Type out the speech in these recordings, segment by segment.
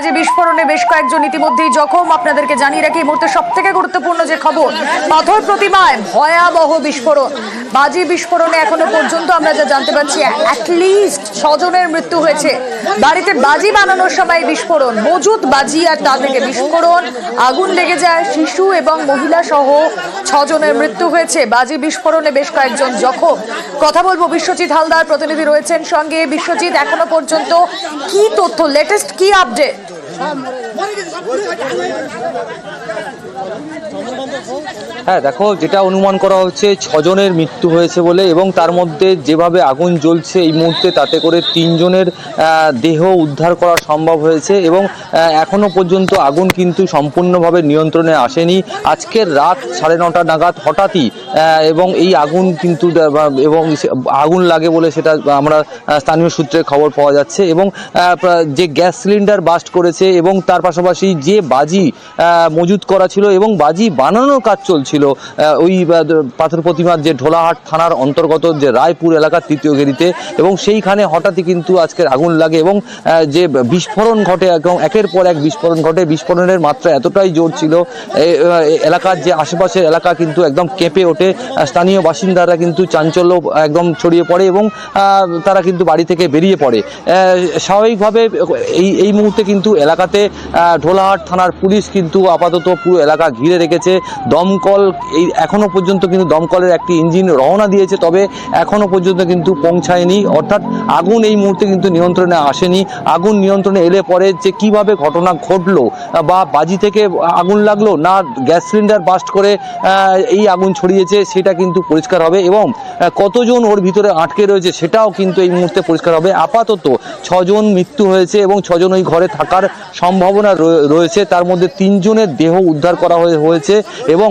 মৃত্যু বাজে বিস্ফোরণে বেশ কয়েকজন ইতিমধ্যেই জখম। আপনাদেরকে জানিয়ে রাখি, এই মুহূর্তে সব থেকে গুরুত্বপূর্ণ যে খবর, পাথর প্রতিমায় ভয়াবহ বিস্ফোরণ। বাজি বিস্ফোরণে এখনও পর্যন্ত আমরা যা জানতে পারছি অ্যাটলিস্ট ছজনের মৃত্যু হয়েছে। বাড়িতে বাজি বানানোর সময় বিস্ফোরণ মজুদ বাজি আর তা থেকে বিস্ফোরণ, আগুন লেগে যায়, শিশু এবং মহিলা সহ ছজনের মৃত্যু হয়েছে। বাজি বিস্ফোরণে বেশ কয়েকজন জখম। কথা বলব বিশ্বজিৎ হালদার, প্রতিনিধি রয়েছেন সঙ্গে। বিশ্বজিৎ, এখনও পর্যন্ত কি তথ্য লেটেস্ট কি update Tamam. Oraya gidin. Oraya gidin. হ্যাঁ দেখো যেটা অনুমান করা হচ্ছে ছজনের মৃত্যু হয়েছে বলে এবং তার মধ্যে যেভাবে আগুন জ্বলছে এই মুহূর্তে তাতে করে তিনজনের দেহ উদ্ধার করা সম্ভব হয়েছে এবং আহ, এখনও পর্যন্ত আগুন কিন্তু সম্পূর্ণভাবে নিয়ন্ত্রণে আসেনি। আজকের রাত সাড়ে নটা নাগাদ হঠাৎই এবং এই আগুন কিন্তু এবং আগুন লাগে বলে সেটা আমরা স্থানীয় সূত্রে খবর পাওয়া যাচ্ছে এবং যে গ্যাস সিলিন্ডার বাস্ট করেছে এবং তার পাশাপাশি যে বাজি মজুত করা ছিল এবং বাজি বানানোর কাজ চলছিল আহ, ওই পাথর প্রতিমার যে ঢোলাহাট থানার অন্তর্গত যে রায়পুর এলাকার তৃতীয় গেরিতে এবং সেইখানে হঠাৎই কিন্তু আজকের আগুন লাগে এবং যে বিস্ফোরণ ঘটে এবং একের পর এক বিস্ফোরণ ঘটে। বিস্ফোরণের মাত্রা এতটাই জোর ছিল। এলাকার যে আশেপাশের এলাকা কিন্তু একদম কেঁপে ওঠে। স্থানীয় বাসিন্দারা কিন্তু চাঞ্চল্য একদম ছড়িয়ে পড়ে এবং তারা কিন্তু বাড়ি থেকে বেরিয়ে পড়ে। স্বাভাবিকভাবে এই এই মুহূর্তে কিন্তু এলাকাতে ঢোলাহাট থানার পুলিশ কিন্তু আপাতত পুরো এলাকা ঘিরে রেখেছে। দমকল এই এখনও পর্যন্ত কিন্তু দমকলের একটি ইঞ্জিন রওনা দিয়েছে, তবে এখনও পর্যন্ত কিন্তু পৌঁছায়নি। অর্থাৎ আগুন এই মুহূর্তে কিন্তু নিয়ন্ত্রণে আসেনি। আগুন নিয়ন্ত্রণে এলে পরে যে কীভাবে ঘটনা ঘটলো বা বাজি থেকে আগুন লাগল না গ্যাস সিলিন্ডার বাস্ট করে এই আগুন ছড়িয়েছে, সেটা কিন্তু পরিষ্কার হবে এবং কতজন ওর ভিতরে আটকে রয়েছে সেটাও কিন্তু এই মুহূর্তে পরিষ্কার হবে। আপাতত ছজন মৃত্যু হয়েছে এবং ছজন ওই ঘরে থাকার সম্ভাবনা রয়ে- রয়েছে। তার মধ্যে তিনজনের দেহ উদ্ধার করা হয়ে- হয়েছে এবং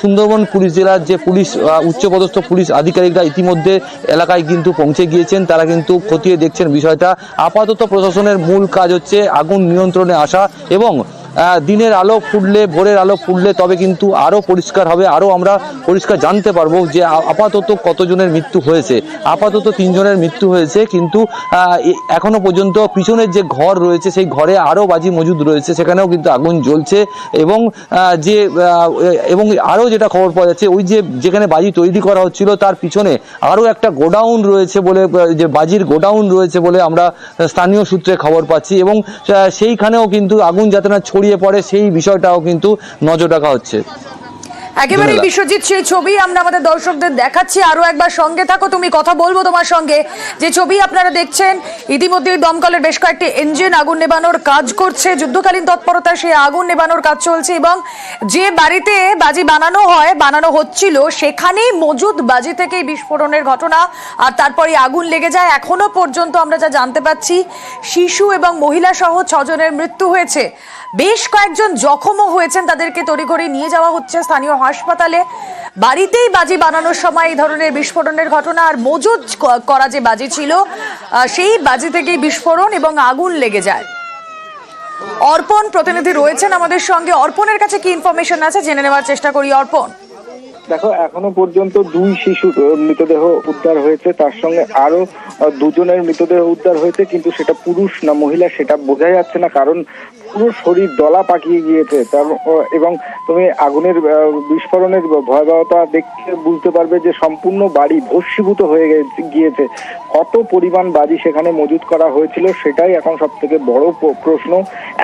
সুন্দরবন পুলিশ জেলার যে পুলিশ উচ্চপদস্থ পুলিশ আধিকারিকরা ইতিমধ্যে এলাকায় কিন্তু পৌঁছে গিয়েছেন। তারা কিন্তু খতিয়ে দেখছেন বিষয়টা। আপাতত প্রশাসনের মূল কাজ হচ্ছে আগুন নিয়ন্ত্রণে আসা এবং দিনের আলো ফুটলে, ভোরের আলো ফুটলে তবে কিন্তু আরও পরিষ্কার হবে আরও আমরা পরিষ্কার জানতে পারব যে আপাতত কতজনের মৃত্যু হয়েছে। আপাতত তিনজনের মৃত্যু হয়েছে, কিন্তু এখনও পর্যন্ত পিছনের যে ঘর রয়েছে, সেই ঘরে আরও বাজি মজুদ রয়েছে, সেখানেও কিন্তু আগুন জ্বলছে এবং যে এবং আরও যেটা খবর পাওয়া যাচ্ছে, ওই যে যেখানে বাজি তৈরি করা হচ্ছিল, তার পিছনে আরও একটা গোডাউন রয়েছে বলে যে বাজির গোডাউন রয়েছে বলে আমরা স্থানীয় সূত্রে খবর পাচ্ছি এবং সেইখানেও কিন্তু আগুন যাতে না ছড়িয়ে পড়ে সেই বিষয়টাও কিন্তু নজর রাখা হচ্ছে। একেবারে বিশ্বজিৎ সেই ছবি আমরা আমাদের দর্শকদের দেখাচ্ছি। আরও একবার সঙ্গে থাকো তুমি কথা বলব তোমার সঙ্গে। যে ছবি আপনারা দেখছেন ইতিমধ্যে দমকলের বেশ কয়েকটি ইঞ্জিন আগুন নেবানোর কাজ করছে। যুদ্ধকালীন তৎপরতা সেই আগুন নেবানোর কাজ চলছে এবং যে বাড়িতে বাজি বানানো হয় বানানো হচ্ছিল সেখানেই মজুদ বাজি থেকেই বিস্ফোরণের ঘটনা আর তারপরে আগুন লেগে যায়। এখনও পর্যন্ত আমরা যা জানতে পাচ্ছি শিশু এবং মহিলা সহ ছজনের মৃত্যু হয়েছে। বেশ কয়েকজন জখমও হয়েছেন তাদেরকে তড়িঘড়ি নিয়ে যাওয়া হচ্ছে স্থানীয় হাসপাতালে। বাড়িতেই বাজি বানানোর সময় এই ধরনের বিস্ফোরণের ঘটনা আর মজুদ করা যে বাজি ছিল সেই বাজি থেকেই বিস্ফোরণ এবং আগুন লেগে যায়। অর্পণ প্রতিনিধি রয়েছেন আমাদের সঙ্গে। অর্পণের কাছে কি ইনফরমেশন আছে? জেনে নেওয়ার চেষ্টা করি, অর্পণ। দেখো, এখনও পর্যন্ত দুই শিশুর মৃতদেহ উদ্ধার হয়েছে। তার সঙ্গে আরও দুজনের মৃতদেহ উদ্ধার হয়েছে, কিন্তু সেটা পুরুষ না মহিলা, সেটা বোঝা যাচ্ছে না, কারণ পুরো শরীর দলা পাকিয়ে গিয়েছে। তার এবং তুমি আগুনের বিস্ফোরণের ভয়াবহতা দেখতে বুঝতে পারবে যে সম্পূর্ণ বাড়ি ভস্মীভূত হয়ে গিয়েছে। কত পরিমাণ বাজি সেখানে মজুত করা হয়েছিল, সেটাই এখন সব থেকে বড় প্রশ্ন।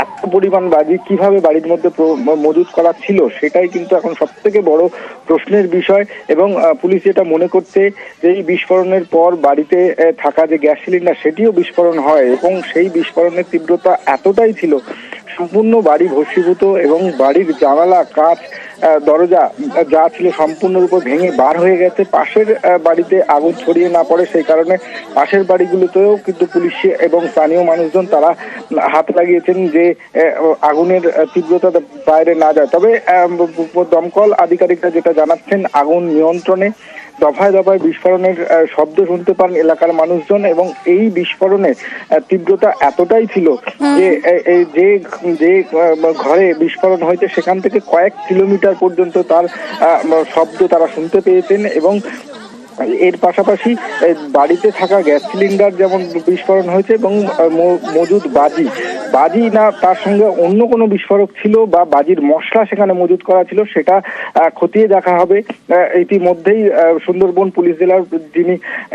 এত পরিমাণ বাজি কীভাবে বাড়ির মধ্যে মজুত করা ছিল, সেটাই কিন্তু এখন সব থেকে বড় প্রশ্নের বিষয় এবং পুলিশ যেটা মনে করছে যে এই বিস্ফোরণের পর বাড়িতে থাকা যে গ্যাস সিলিন্ডার, সেটিও বিস্ফোরণ হয় এবং সেই বিস্ফোরণের তীব্রতা এতটাই ছিল সম্পূর্ণ বাড়ি ভস্মীভূত এবং বাড়ির জানালা, কাঁচ দরজা যা ছিল সম্পূর্ণরূপে ভেঙে বার হয়ে গেছে। পাশের বাড়িতে আগুন ছড়িয়ে না পড়ে সেই কারণে পাশের বাড়িগুলোতেও কিন্তু পুলিশ এবং স্থানীয় মানুষজন তারা হাত লাগিয়েছেন যে আগুনের তীব্রতা বাইরে না যায়। তবে দমকল আধিকারিকরা যেটা জানাচ্ছেন, আগুন নিয়ন্ত্রণে দফায় দফায় বিস্ফোরণের শব্দ শুনতে পান এলাকার মানুষজন এবং এই বিস্ফোরণের তীব্রতা এতটাই ছিল যে যে যে ঘরে বিস্ফোরণ হয়েছে সেখান থেকে কয়েক কিলোমিটার পর্যন্ত তার শব্দ তারা শুনতে পেয়েছেন এবং এর পাশাপাশি বাড়িতে থাকা গ্যাস সিলিন্ডার যেমন বিস্ফোরণ হয়েছে এবং মজুদ বাজি। বাজি না তার সঙ্গে অন্য কোনো বিস্ফোরক ছিল বা বাজির মশলা সেখানে মজুদ করা ছিল সেটা খতিয়ে দেখা হবে। ইতিমধ্যেই সুন্দরবন পুলিশ জেলার যিনি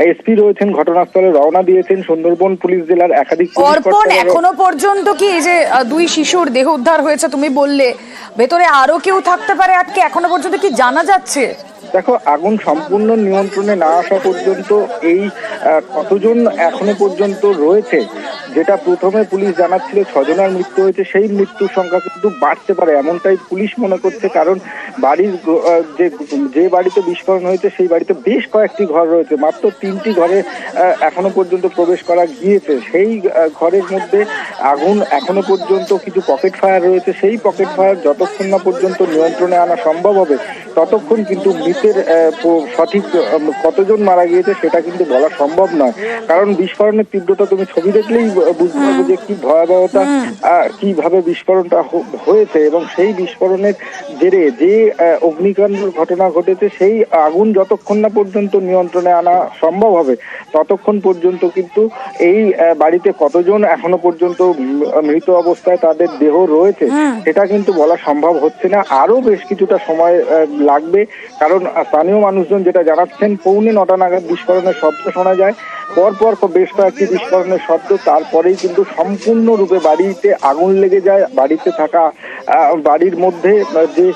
এসপি রয়েছেন ঘটনাস্থলে রওনা দিয়েছেন। সুন্দরবন পুলিশ জেলার একাধিক অর্পণ এখনও পর্যন্ত কি এই যে দুই শিশুর দেহ উদ্ধার হয়েছে তুমি বললে ভেতরে আরও কেউ থাকতে পারে আটকে এখনও পর্যন্ত কি জানা যাচ্ছে? দেখো আগুন সম্পূর্ণ নিয়ন্ত্রণে না আসা পর্যন্ত এই কতজন এখনও পর্যন্ত রয়েছে? যেটা প্রথমে পুলিশ জানাচ্ছিল ছজনের মৃত্যু হয়েছে, সেই মৃত্যুর সংখ্যা কিন্তু বাড়তে পারে, এমনটাই পুলিশ মনে করছে। কারণ বাড়ির যে যে বাড়িতে বিস্ফোরণ হয়েছে, সেই বাড়িতে বেশ কয়েকটি ঘর রয়েছে। মাত্র তিনটি ঘরে এখনও পর্যন্ত প্রবেশ করা গিয়েছে। সেই ঘরের মধ্যে আগুন এখনও পর্যন্ত কিছু পকেট ফায়ার রয়েছে। সেই পকেট ফায়ার যতক্ষণ না পর্যন্ত নিয়ন্ত্রণে আনা সম্ভব হবে, ততক্ষণ কিন্তু মৃতের সঠিক কতজন মারা গিয়েছে, সেটা কিন্তু বলা সম্ভব নয়। কারণ বিস্ফোরণের তীব্রতা তুমি ছবি দেখলেই বুঝতে পারবে যে কি ভয়াবহতা কীভাবে বিস্ফোরণটা হয়েছে এবং সেই বিস্ফোরণের জেরে যে অগ্নিকাণ্ডের ঘটনা ঘটেছে সেই আগুন যতক্ষণ না পর্যন্ত নিয়ন্ত্রণে আনা সম্ভব হবে ততক্ষণ পর্যন্ত কিন্তু এই বাড়িতে কতজন এখনও পর্যন্ত মৃত অবস্থায় তাদের দেহ রয়েছে সেটা কিন্তু বলা সম্ভব হচ্ছে না। আরও বেশ কিছুটা সময় লাগবে কারণ স্থানীয় মানুষজন যেটা জানাচ্ছেন পৌনে নটা নাগাদ বিস্ফোরণের শব্দ শোনা যায়। পরপর বেশ কয়েকটি বিস্ফোরণের শব্দ, তারপরেই কিন্তু সম্পূর্ণরূপে বাড়িতে আগুন লেগে যায়। বাড়িতে থাকা বাড়ির মধ্যে যে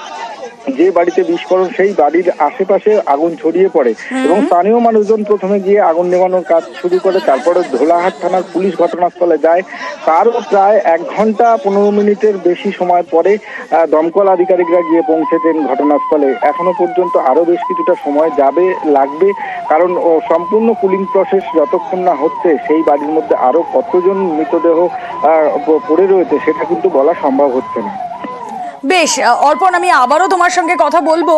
যে বাড়িতে বিস্ফোরণ সেই বাড়ির আশেপাশে আগুন ছড়িয়ে পড়ে এবং স্থানীয় মানুষজন প্রথমে গিয়ে আগুন নেভানোর কাজ শুরু করে তারপরে ধোলাহাট থানার পুলিশ ঘটনাস্থলে যায়। তারও প্রায় এক ঘণ্টা পনেরো মিনিটের বেশি সময় পরে দমকল আধিকারিকরা গিয়ে পৌঁছেছেন ঘটনাস্থলে। এখনও পর্যন্ত আরও বেশ কিছুটা সময় যাবে লাগবে কারণ ও, সম্পূর্ণ কুলিং প্রসেস যতক্ষণ না হচ্ছে সেই বাড়ির মধ্যে আরও কতজন মৃতদেহ আহ, পড়ে রয়েছে সেটা কিন্তু বলা সম্ভব হচ্ছে না। বেশ অর্পণ আমি আবারও তোমার সঙ্গে কথা বলব।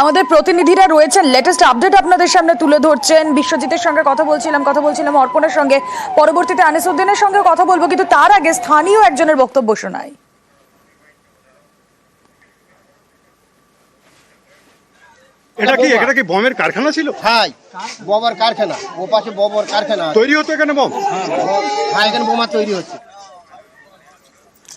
আমাদের প্রতিনিধিরা রয়েছেন। লেটেস্ট আপডেট আপনাদের সামনে তুলে ধরছেন। বিশ্বজিতের সঙ্গে কথা বলছিলাম কথা বলছিলাম অর্পণের সঙ্গে। পরবর্তীতে আনিসুদ্দিনের সঙ্গে কথা বলব কিন্তু তার আগে স্থানীয় একজনের বক্তব্য শোনায় এটা কি এটা কি বমের কারখানা ছিল? হাই ববার কারখানা। ও পাশে ববর কারখানা তৈরি হতো এখানে বম হ্যাঁ এখানে বোমা তৈরি হচ্ছে।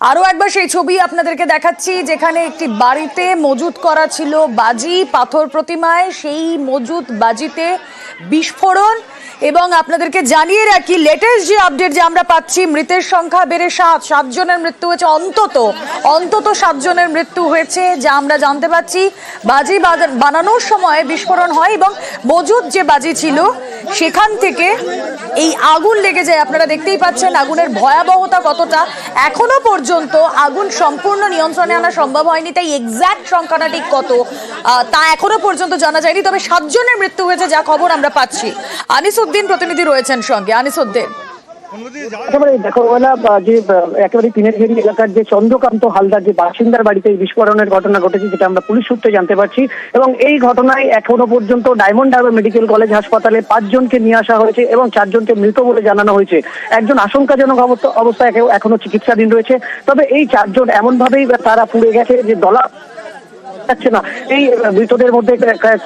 আরও একবার সেই ছবি আপনাদেরকে দেখাচ্ছি, যেখানে একটি বাড়িতে মজুত করা ছিল বাজি, পাথর প্রতিমায়। সেই মজুত বাজিতে বিস্ফোরণ এবং আপনাদেরকে জানিয়ে রাখি লেটেস্ট যে আপডেট যে আমরা পাচ্ছি, মৃতের সংখ্যা বেড়ে সাত, সাতজনের মৃত্যু হয়েছে অন্তত অন্তত সাতজনের মৃত্যু হয়েছে, যা আমরা জানতে পাচ্ছি। বাজি বানানোর সময় বিস্ফোরণ হয় এবং মজুদ যে বাজি ছিল, সেখান থেকে এই আগুন লেগে যায়, আপনারা দেখতেই পাচ্ছেন আগুনের ভয়াবহতা কতটা। এখনও পর্যন্ত আগুন সম্পূর্ণ নিয়ন্ত্রণে আনা সম্ভব হয়নি, তাই এক্স্যাক্ট সংখ্যাটা ঠিক কত তা এখনও পর্যন্ত জানা যায়নি। তবে সাতজনের মৃত্যু হয়েছে, যা খবর আমরা পাচ্ছি। আনিসুদ্দিন প্রতিনিধি রয়েছেন সঙ্গে। আনিসুদ্দিন দেখো ওলা বা যে একেবারে তিনের ঘেরি এলাকার যে চন্দ্রকান্ত হালদার যে বাসিন্দার বাড়িতে বিস্ফোরণের ঘটনা ঘটেছে যেটা আমরা পুলিশ সূত্রে জানতে পারছি। এবং এই ঘটনায় এখনও পর্যন্ত ডায়মন্ড হারবার মেডিকেল কলেজ হাসপাতালে পাঁচজনকে নিয়ে আসা হয়েছে এবং চারজনকে মৃত বলে জানানো হয়েছে। একজন আশঙ্কাজনক অবস্থা- অবস্থায় এখনও চিকিৎসাধীন রয়েছে। তবে এই চারজন এমন ভাবেই তারা পুড়ে গেছে যে দলা যাচ্ছে না। এই মৃতদের মধ্যে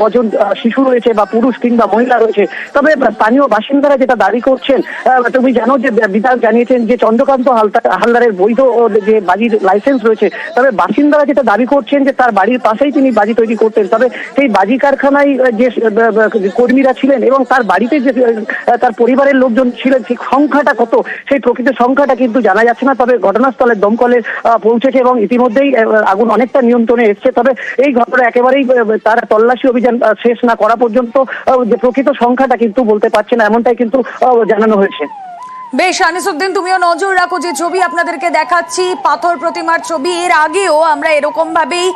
কজন শিশু রয়েছে বা পুরুষ কিংবা মহিলা রয়েছে, তবে স্থানীয় বাসিন্দারা যেটা দাবি করছেন তুমি জানো যে জানিয়েছেন যে, চন্দ্রকান্ত হালদারের বৈধ যে বাজির লাইসেন্স রয়েছে, তবে বাসিন্দারা যেটা দাবি করছেন যে, তার বাড়ির পাশেই তিনি বাজি তৈরি করতেন। তবে সেই বাজি কারখানায় যে কর্মীরা ছিলেন এবং তার বাড়িতে যে তার পরিবারের লোকজন ছিলেন সেই সংখ্যাটা কত, সেই প্রকৃত সংখ্যাটা কিন্তু জানা যাচ্ছে না, তবে ঘটনাস্থলে দমকলে পৌঁছেছে এবং ইতিমধ্যেই আগুন অনেকটা নিয়ন্ত্রণে এসছে। তবে এই ঘটনা একেবারেই তার তল্লাশি অভিযান শেষ না করা পর্যন্ত যে প্রকৃত সংখ্যাটা কিন্তু বলতে পারছে না, এমনটাই কিন্তু জানানো হয়েছে। বেশ, আনিসুদ্দিন, তুমিও নজর রাখো যে ছবি আপনাদেরকে দেখাচ্ছি, পাথর প্রতিমার ছবি। এর আগেও আমরা এরকম ভাবেই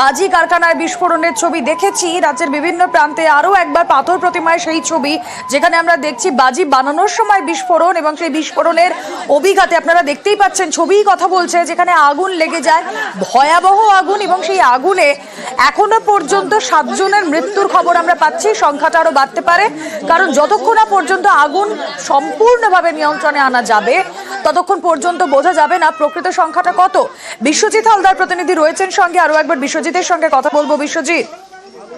বাজি কারখানার বিস্ফোরণের ছবি দেখেছি। রাজ্যের বিভিন্ন প্রান্তে আরও একবার পাথর প্রতিমায় সেই ছবি, যেখানে আমরা দেখছি বাজি বানানোর সময় বিস্ফোরণ এবং সেই বিস্ফোরণের অভিঘাতে আপনারা দেখতেই পাচ্ছেন, ছবিই কথা বলছে, যেখানে আগুন লেগে যায়, ভয়াবহ আগুন এবং সেই আগুনে এখনও পর্যন্ত সাতজনের মৃত্যুর খবর আমরা পাচ্ছি। সংখ্যাটা আরও বাড়তে পারে। কারণ যতক্ষণ না পর্যন্ত আগুন সম্পূর্ণভাবে নিয়ন্ত্রণে আনা যাবে, ততক্ষণ পর্যন্ত বোঝা যাবে না প্রকৃত সংখ্যাটা কত। বিশ্বজিৎ হালদার প্রতিনিধি রয়েছেন সঙ্গে। আরও একবার বিশ্বজিতের সঙ্গে কথা বলব। বিশ্বজিৎ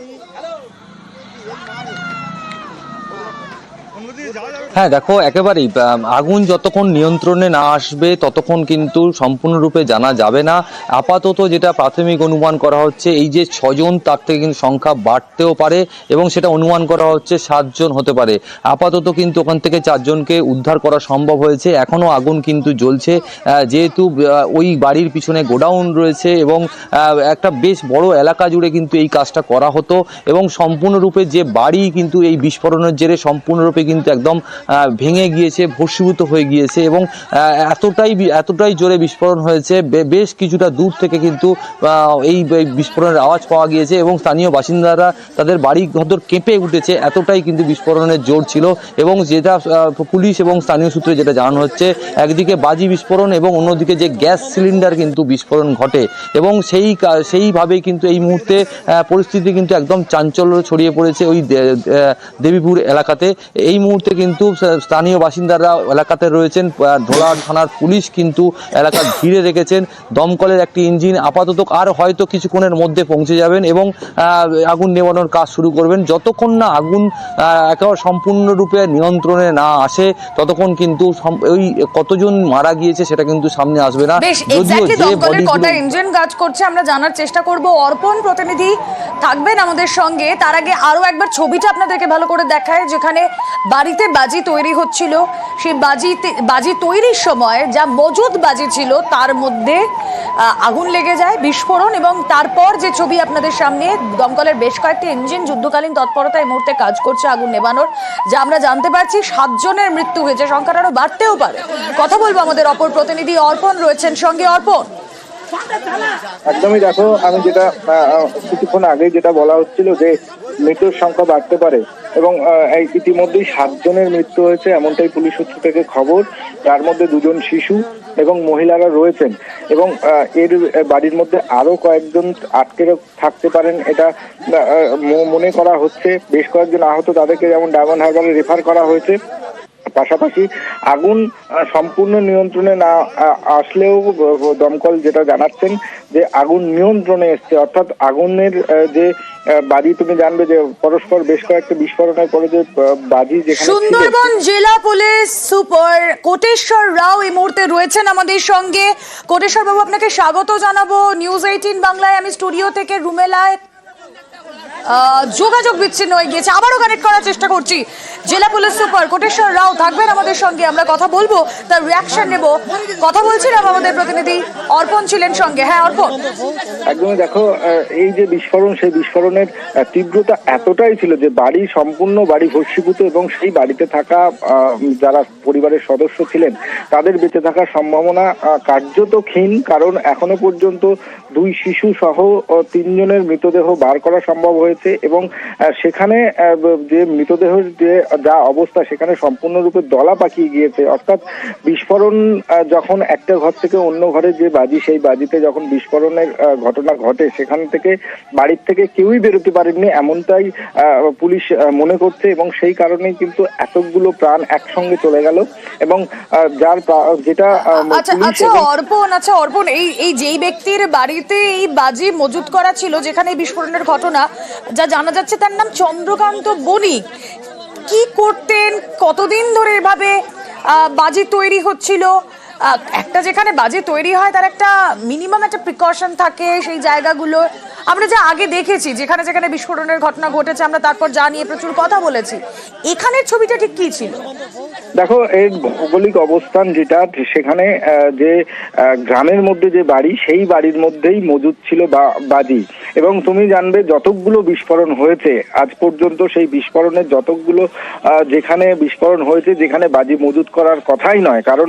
দিয়ে যাওয়া যাবে হ্যাঁ দেখো, একেবারেই আগুন যতক্ষণ নিয়ন্ত্রণে না আসবে, ততক্ষণ কিন্তু সম্পূর্ণরূপে জানা যাবে না। আপাতত যেটা প্রাথমিক অনুমান করা হচ্ছে, এই যে ছজন, তার থেকে কিন্তু সংখ্যা বাড়তেও পারে এবং সেটা অনুমান করা হচ্ছে সাতজন হতে পারে। আপাতত কিন্তু ওখান থেকে চারজনকে উদ্ধার করা সম্ভব হয়েছে। এখনও আগুন কিন্তু জ্বলছে। যেহেতু ওই বাড়ির পিছনে গোডাউন রয়েছে এবং একটা বেশ বড় এলাকা জুড়ে কিন্তু এই কাজটা করা হতো এবং সম্পূর্ণরূপে যে বাড়ি কিন্তু এই বিস্ফোরণের জেরে সম্পূর্ণরূপে কিন্তু একদম ভেঙে গিয়েছে, ভস্মীভূত হয়ে গিয়েছে এবং এতটাই এতটাই জোরে বিস্ফোরণ হয়েছে। বেশ কিছুটা দূর থেকে কিন্তু এই বিস্ফোরণের আওয়াজ পাওয়া গিয়েছে এবং স্থানীয় বাসিন্দারা তাদের বাড়ি ঘর কেঁপে উঠেছে। এতটাই কিন্তু বিস্ফোরণের জোর ছিল এবং যেটা পুলিশ এবং স্থানীয় সূত্রে যেটা জানানো হচ্ছে, একদিকে বাজি বিস্ফোরণ এবং অন্যদিকে যে গ্যাস সিলিন্ডার কিন্তু বিস্ফোরণ ঘটে এবং সেই সেইভাবেই কিন্তু এই মুহূর্তে পরিস্থিতি কিন্তু একদম চাঞ্চল্য ছড়িয়ে পড়েছে ওই দেবীপুর এলাকাতে। এই মুহূর্তে কিন্তু স্থানীয় বাসিন্দারা এলাকাতে রয়েছেন। ধোলার থানার পুলিশ কিন্তু এলাকা ঘিরে রেখেছেন। দমকলের একটি ইঞ্জিন আপাতত আর হয়তো কিছুক্ষণের মধ্যে পৌঁছে যাবেন এবং আগুন নেভানোর কাজ শুরু করবেন। যতক্ষণ না আগুন একেবারে সম্পূর্ণরূপে নিয়ন্ত্রণে না আসে ততক্ষণ কিন্তু ওই কতজন মারা গিয়েছে সেটা কিন্তু সামনে আসবে না। যদিও যে কটা ইঞ্জিন কাজ করছে আমরা জানার চেষ্টা করব। অর্পণ প্রতিনিধি থাকবেন আমাদের সঙ্গে। তার আগে আরও একবার ছবিটা আপনাদেরকে ভালো করে দেখায় যেখানে বাড়িতে বাজি তৈরি হচ্ছিল। সেই বাজিতে, বাজি তৈরির সময় যা মজুদ বাজি ছিল, তার মধ্যে আগুন লেগে যায়, বিস্ফোরণ এবং তারপর যে ছবি আপনাদের সামনে, দমকলের বেশ কয়েকটি ইঞ্জিন যুদ্ধকালীন তৎপরতা এই মুহূর্তে কাজ করছে আগুন নেবানোর যা আমরা জানতে পারছি সাতজনের মৃত্যু হয়েছে, সংখ্যাটা আরও বাড়তেও পারে। কথা বলব আমাদের অপর প্রতিনিধি অর্পণ রয়েছেন, সঙ্গে অর্পণ। একদমই দেখো, আমি যেটা কিছুক্ষণ আগে যেটা বলা হচ্ছিল যে মৃত্যুর সংখ্যা বাড়তে পারে এবং ইতিমধ্যেই সাতজনের মৃত্যু হয়েছে, এমনটাই পুলিশ সূত্র থেকে খবর। তার মধ্যে দুজন শিশু এবং মহিলারা রয়েছেন এবং এর বাড়ির মধ্যে আরও কয়েকজন আটকে থাকতে পারেন। এটা মনে করা হচ্ছে, বেশ কয়েকজন আহত তাদেরকে যেমন ডায়মন্ড হারবারে রেফার করা হয়েছে। পাশাপাশি আগুন সম্পূর্ণ নিয়ন্ত্রণে না আসলেও দমকল যেটা জানাচ্ছেন যে আগুন নিয়ন্ত্রণে এসছে, অর্থাৎ আগুনের যে বাজি, তুমি জানবে যে পরস্পর বেশ কয়েকটা বিস্ফোরণের পরে যে বাজি যেখানে সুন্দরবন জেলা পুলিশ সুপার কোটেশ্বর রাও এই মুহূর্তে রয়েছেন আমাদের সঙ্গে। কোটেশ্বর বাবু, আপনাকে স্বাগত জানাব। নিউজ এইটিন বাংলায় আমি স্টুডিও থেকে রুমেলায় যোগাযোগ বিচ্ছিন্ন হয়ে গিয়েছে। আবারও কানেক্ট করার চেষ্টা করছি। জেলা পুলিশ সুপার কোটেশ্বর রাও থাকবেন আমাদের সঙ্গে। আমরা কথা বলব, তার রিয়াকশন নেব। কথা বলছিলাম আমাদের প্রতিনিধি। অর্পণ ছিলেন সঙ্গে। হ্যাঁ অর্পণ। একদমই দেখো এই যে বিস্ফোরণ, সেই বিস্ফোরণের তীব্রতা এতটাই ছিল যে বাড়ি, সম্পূর্ণ বাড়ি ভস্মীভূত এবং সেই বাড়িতে থাকা যারা পরিবারের সদস্য ছিলেন, তাদের বেঁচে থাকার সম্ভাবনা কার্যত ক্ষীণ, কারণ এখনও পর্যন্ত দুই শিশু সহ তিনজনের মৃতদেহ বার করা সম্ভব হয়েছে এবং সেখানে যে মৃতদেহের যে, যা অবস্থা, সেখানে সম্পূর্ণরূপে দলা পাকিয়ে গিয়েছে। অর্থাৎ বিস্ফোরণ যখন একটা ঘর থেকে অন্য ঘরে যে বাজি সেই বাজিতে যখন বিস্ফোরণের ঘটনা ঘটে সেখান থেকে বাড়ির থেকে কেউই বেরোতে পারেননি এমনটাই পুলিশ মনে করছে এবং সেই কারণেই কিন্তু এতগুলো প্রাণ একসঙ্গে চলে গেল এবং যার যেটা আচ্ছা আচ্ছা অর্পণ আচ্ছা অর্পণ এই এই যেই ব্যক্তির বাড়িতে এই বাজি মজুত করা ছিল যেখানে বিস্ফোরণের ঘটনা যা জানা যাচ্ছে তার নাম চন্দ্রকান্ত বণিক কি করতেন কতদিন ধরে এভাবে বাজি তৈরি হচ্ছিল একটা যেখানে বাজি তৈরি হয়, তার একটা মিনিমাম একটা প্রিকশন থাকে সেই জায়গাগুলো। আমরা যা আগে দেখেছি, যেখানে যেখানে বিস্ফোরণের ঘটনা ঘটেছে, আমরা তারপর যা নিয়ে প্রচুর কথা বলেছি। এখানের ছবিটা ঠিক কি ছিল? দেখো, এর ভৌগোলিক অবস্থান যেটা, সেখানে যে গ্রামের মধ্যে যে বাড়ি, সেই বাড়ির মধ্যেই মজুদ ছিল বাজি। এবং তুমি জানবে যতগুলো বিস্ফোরণ হয়েছে, আজ পর্যন্ত সেই বিস্ফোরণের যতগুলো যেখানে বিস্ফোরণ হয়েছে, যেখানে বাজি মজুদ করার কথাই নয়। কারণ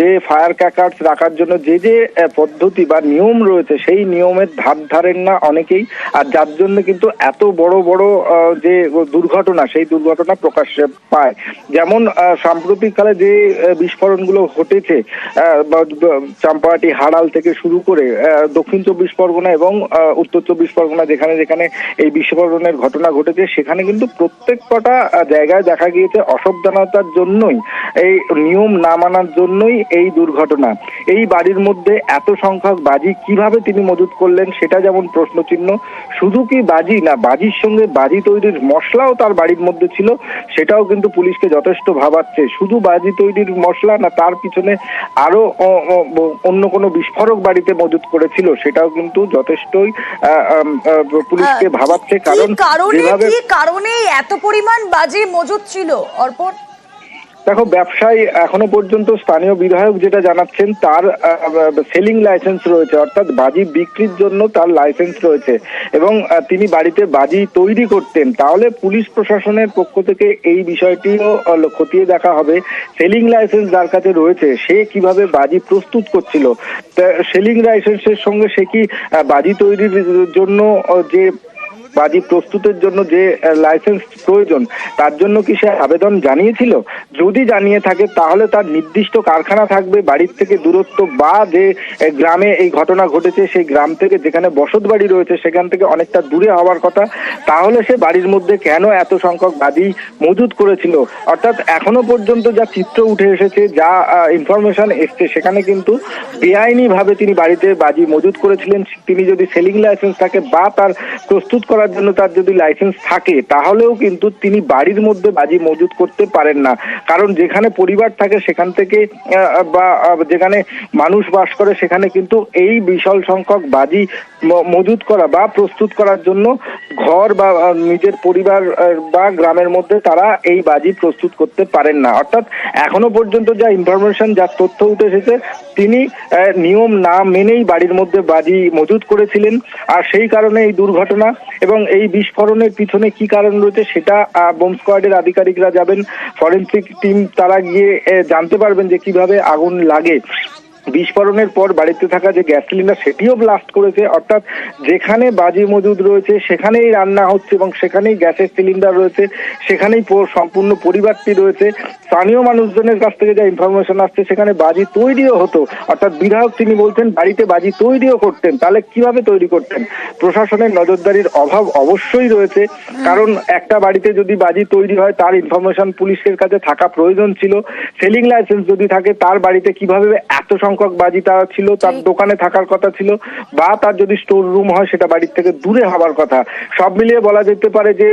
যে ফায়ার ক্যাকার্স রাখার জন্য যে যে পদ্ধতি বা নিয়ম রয়েছে, সেই নিয়মের ধার ধারেন না অনেকেই। আর যার জন্য কিন্তু এত বড় বড় যে দুর্ঘটনা, সেই দুর্ঘটনা প্রকাশ্যে পায়। যেমন সাম্প্রতিককালে যে বিস্ফোরণগুলো ঘটেছে চাম্পাহাটি হাড়াল থেকে শুরু করে দক্ষিণ চব্বিশ পরগনা এবং উত্তর চব্বিশ পরগনা যেখানে যেখানে এই বিস্ফোরণের ঘটনা ঘটেছে, সেখানে কিন্তু প্রত্যেক কটা জায়গায় দেখা গিয়েছে অসাবধানতার জন্যই। এই নিয়ম না মানার জন্যই এই দুর্ঘটনা। এই বাড়ির মধ্যে এত সংখ্যক বাজি কীভাবে তিনি মজুত করলেন সেটা যেমন প্রশ্নচিহ্ন শুধু কি বাজি না বাজির সঙ্গে বাজি তৈরির মশলাও তার বাড়ির মধ্যে ছিল সেটাও কিন্তু পুলিশকে যথেষ্ট ভাবাচ্ছে। শুধু বাজি তৈরির মশলা না তার পিছনে আরও অন্য কোনো বিস্ফোরক বাড়িতে মজুত করেছিল সেটাও কিন্তু যথেষ্টই আহ, পুলিশকে ভাবাচ্ছে। কারণ কারণে কি কারণে এত পরিমাণ বাজি মজুত ছিল? অর্পণ? দেখো, ব্যবসায়ী এখনও পর্যন্ত স্থানীয় বিধায়ক যেটা জানাচ্ছেন, তার সেলিং লাইসেন্স রয়েছে, অর্থাৎ বাজি বিক্রির জন্য তার লাইসেন্স রয়েছে। এবং তিনি বাড়িতে বাজি তৈরি করতেন। তাহলে পুলিশ প্রশাসনের পক্ষ থেকে এই বিষয়টিও খতিয়ে দেখা হবে। সেলিং লাইসেন্স যার কাছে রয়েছে, সে কীভাবে বাজি প্রস্তুত করছিল? সেলিং লাইসেন্সের সঙ্গে সে কি বাজি তৈরির জন্য যে বাজি প্রস্তুতের জন্য যে লাইসেন্স প্রয়োজন, তার জন্য কি সে আবেদন জানিয়েছিল? যদি জানিয়ে থাকে, তাহলে তার নির্দিষ্ট কারখানা থাকবে, বাড়ির থেকে দূরত্ব বা যে গ্রামে এই ঘটনা ঘটেছে, সেই গ্রাম থেকে যেখানে বসত বাড়ি রয়েছে, সেখান থেকে অনেকটা দূরে হওয়ার কথা, তাহলে সে বাড়ির মধ্যে কেন এত সংখ্যক বাজি মজুদ করেছিল? অর্থাৎ এখনও পর্যন্ত যা চিত্র উঠে এসেছে, যা ইনফরমেশন এসছে, সেখানে কিন্তু বেআইনি ভাবে তিনি বাড়িতে বাজি মজুদ করেছিলেন। তিনি যদি সেলিং লাইসেন্স থাকে বা তার প্রস্তুত করার জন্য তার যদি লাইসেন্স থাকে, তাহলেও কিন্তু তিনি বাড়ির মধ্যে বাজি মজুদ করতে পারেন না। কারণ যেখানে পরিবার থাকে, সেখান থেকে বা যেখানে মানুষ বাস করে, সেখানে কিন্তু এই বিশাল সংখ্যক বাজি ম- মজুদ করা বা প্রস্তুত করার জন্য ঘর বা নিজের পরিবার বা গ্রামের মধ্যে তারা এই বাজি প্রস্তুত করতে পারেন না। অর্থাৎ এখনও পর্যন্ত যা ইনফরমেশন যা তথ্য উঠে এসেছে, তিনি নিয়ম না মেনেই বাড়ির মধ্যে বাজি মজুদ করেছিলেন। আর সেই কারণে এই দুর্ঘটনা এবং এই বিস্ফোরণের পিছনে কি কারণ রয়েছে সেটা বোম স্কোয়াডের আধিকারিকরা যাবেন। ফরেন্সিক টিম তারা গিয়ে জানতে পারবেন যে কীভাবে আগুন লাগে। বিস্ফোরণের পর বাড়িতে থাকা যে গ্যাস সিলিন্ডার সেটিও ব্লাস্ট করেছে, অর্থাৎ যেখানে বাজি মজুদ রয়েছে, সেখানেই রান্না হচ্ছে এবং সেখানেই গ্যাসের সিলিন্ডার রয়েছে, সেখানেই সম্পূর্ণ পরিবারটি রয়েছে। স্থানীয় মানুষজনের কাছ থেকে যা ইনফরমেশন আসছে সেখানে বাজি তৈরিও হতো। অর্থাৎ বিধায়ক তিনি বলতেন বাড়িতে বাজি তৈরিও করতেন। তাহলে কীভাবে তৈরি করতেন? প্রশাসনের নজরদারির অভাব অবশ্যই রয়েছে। কারণ একটা বাড়িতে যদি বাজি তৈরি হয় তার ইনফরমেশন পুলিশের কাছে থাকা প্রয়োজন ছিল। সেলিং লাইসেন্স যদি থাকে তার বাড়িতে কীভাবে এত সংখ্যক বাজি তার ছিল তার দোকানে থাকার কথা ছিল বা তার যদি স্টোর রুম হয় সেটা বাড়ির থেকে দূরে হওয়ার কথা। সব মিলিয়ে বলা যেতে পারে যে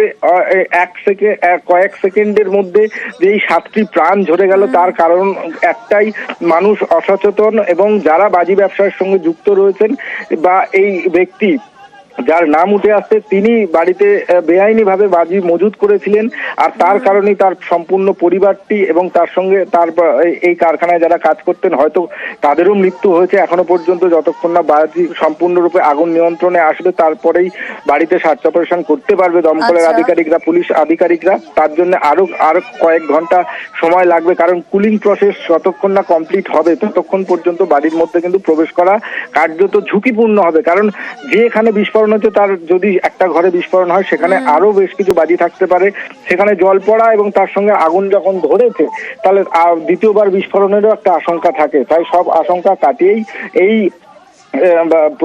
এক সেকেন্ড কয়েক সেকেন্ডের মধ্যে যে এই সাতটি প্রাণ ঝরে গেল তার কারণ একটাই মানুষ অসচেতন এবং যারা বাজি ব্যবসার সঙ্গে যুক্ত রয়েছেন বা এই ব্যক্তি যার নাম উঠে আসছে তিনি বাড়িতে বেআইনি ভাবে বাজি মজুদ করেছিলেন আর তার কারণেই তার সম্পূর্ণ পরিবারটি এবং তার সঙ্গে তার এই- এই কারখানায় যারা কাজ করতেন হয়তো তাদেরও মৃত্যু হয়েছে। এখনও পর্যন্ত যতক্ষণ না বাজি সম্পূর্ণরূপে আগুন নিয়ন্ত্রণে আসবে তারপরেই বাড়িতে সার্চ অপারেশন করতে পারবে দমকলের আচ্ছা। আধিকারিকরা পুলিশ আধিকারিকরা। তার জন্য আরও আরও কয়েক ঘণ্টা সময় লাগবে কারণ কুলিং প্রসেস যতক্ষণ না কমপ্লিট হবে ততক্ষণ পর্যন্ত বাড়ির মধ্যে কিন্তু প্রবেশ করা কার্যত ঝুঁকিপূর্ণ হবে। কারণ যে এখানে বিস্ফোরণ হচ্ছে তার যদি একটা ঘরে বিস্ফোরণ হয় সেখানে আরও বেশ কিছু বাজি থাকতে পারে। সেখানে জল পড়া এবং তার সঙ্গে আগুন যখন ধরেছে তাহলে দ্বিতীয়বার বিস্ফোরণেরও একটা আশঙ্কা থাকে। তাই সব আশঙ্কা কাটিয়েই এই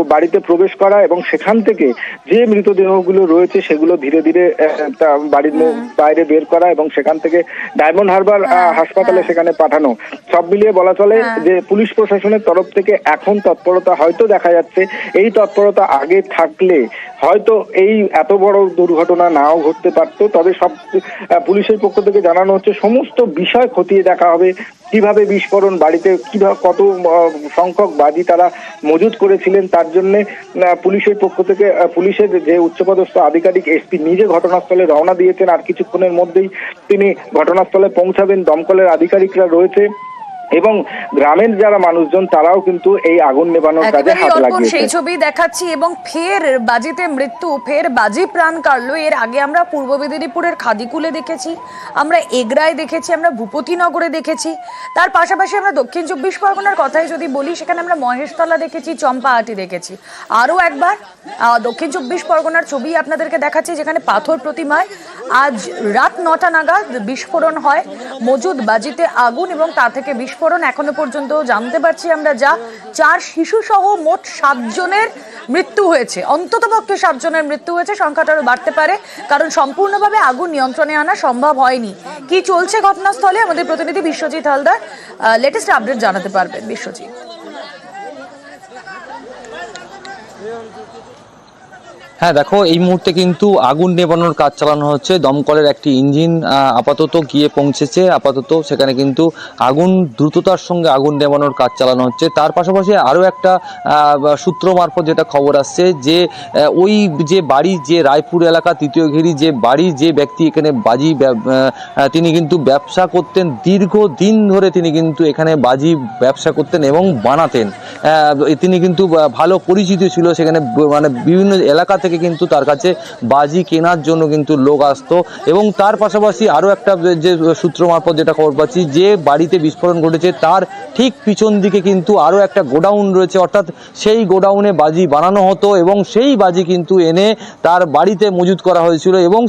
বাড়িতে প্রবেশ করা এবং সেখান থেকে যে মৃতদেহগুলো রয়েছে সেগুলো ধীরে ধীরে বাড়ির বাইরে বের করা এবং সেখান থেকে ডায়মন্ড হারবার হ্যাঁ, হাসপাতালে হ্যাঁ। সেখানে পাঠানো। সব মিলিয়ে বলা চলে হ্যাঁ। যে পুলিশ প্রশাসনের তরফ থেকে এখন তৎপরতা হয়তো দেখা যাচ্ছে। এই তৎপরতা আগে থাকলে হয়তো এই এত বড় দুর্ঘটনা নাও ঘটতে পারতো। তবে সব পুলিশের পক্ষ থেকে জানানো হচ্ছে সমস্ত বিষয় খতিয়ে দেখা হবে। কীভাবে বিস্ফোরণ বাড়িতে কীভাবে কত সংখ্যক বাজি তারা মজুদ করেছিলেন তার জন্য পুলিশের পক্ষ থেকে পুলিশের যে উচ্চপদস্থ আধিকারিক এসপি নিজে ঘটনাস্থলে রওনা দিয়েছেন, আর কিছুক্ষণের মধ্যেই তিনি ঘটনাস্থলে পৌঁছাবেন। দমকলের আধিকারিকরা রয়েছে। এবং গ্রামের যারা মানুষজন তারাও কিন্তু এই আগুন নেবানোর কাজে হাত অর্পণ সেই ছবি দেখাচ্ছি এবং ফের বাজিতে মৃত্যু ফের বাজি প্রাণ কাটলো। এর আগে আমরা পূর্ব মেদিনীপুরের খাদিকুলে দেখেছি আমরা এগরায় দেখেছি আমরা ভূপতিনগরে দেখেছি। তার পাশাপাশি আমরা দক্ষিণ চব্বিশ পরগনার কথাই যদি বলি সেখানে আমরা মহেশতলা দেখেছি চম্পাহাটি দেখেছি। আরও একবার দক্ষিণ চব্বিশ পরগনার ছবি আপনাদেরকে দেখাচ্ছি যেখানে পাথর প্রতিমায় আজ রাত নটা নাগাদ বিস্ফোরণ হয়। মজুদ বাজিতে আগুন এবং তা থেকে বিস্ফোরণ এখনও পর্যন্ত জানতে পারছি আমরা যা। চার শিশু সহ মোট সাতজনের মৃত্যু হয়েছে। অন্তত পক্ষে সাতজনের মৃত্যু হয়েছে, সংখ্যাটা আরও বাড়তে পারে, কারণ সম্পূর্ণভাবে আগুন নিয়ন্ত্রণে আনা সম্ভব হয়নি। কি চলছে ঘটনাস্থলে আমাদের প্রতিনিধি বিশ্বজিৎ হালদার। লেটেস্ট আপডেট জানাতে পারবেন বিশ্বজিৎ। হ্যাঁ দেখো, এই মুহূর্তে কিন্তু আগুন নেবানোর কাজ চালানো হচ্ছে। দমকলের একটি ইঞ্জিন আপাতত গিয়ে পৌঁছেছে। আপাতত সেখানে কিন্তু আগুন, দ্রুততার সঙ্গে আগুন নেবানোর কাজ চালানো হচ্ছে। তার পাশাপাশি আরও একটা সূত্র মারফত যেটা খবর আসছে যে ওই যে বাড়ি, যে রায়পুর এলাকা, তৃতীয় ঘেরি যে বাড়ি, যে ব্যক্তি এখানে বাজি তিনি কিন্তু ব্যবসা করতেন দীর্ঘ দিন ধরে তিনি কিন্তু এখানে বাজি ব্যবসা করতেন এবং বানাতেন। তিনি কিন্তু ভালো পরিচিত ছিল সেখানে মানে বিভিন্ন এলাকা থেকে কিন্তু তার কাছে বাজি কেনার জন্য কিন্তু লোক আসতো। এবং তার পাশাপাশি আরও একটা যে সূত্র মারফত যেটা খবর পাচ্ছি, যে বাড়িতে বিস্ফোরণ ঘটেছে, তার ঠিক পিছন দিকে কিন্তু আরও একটা গোডাউন রয়েছে। অর্থাৎ সেই গোডাউনে বাজি বানানো হতো এবং সেই বাজি কিন্তু এনে তার বাড়িতে মজুত করা হয়েছিল এবং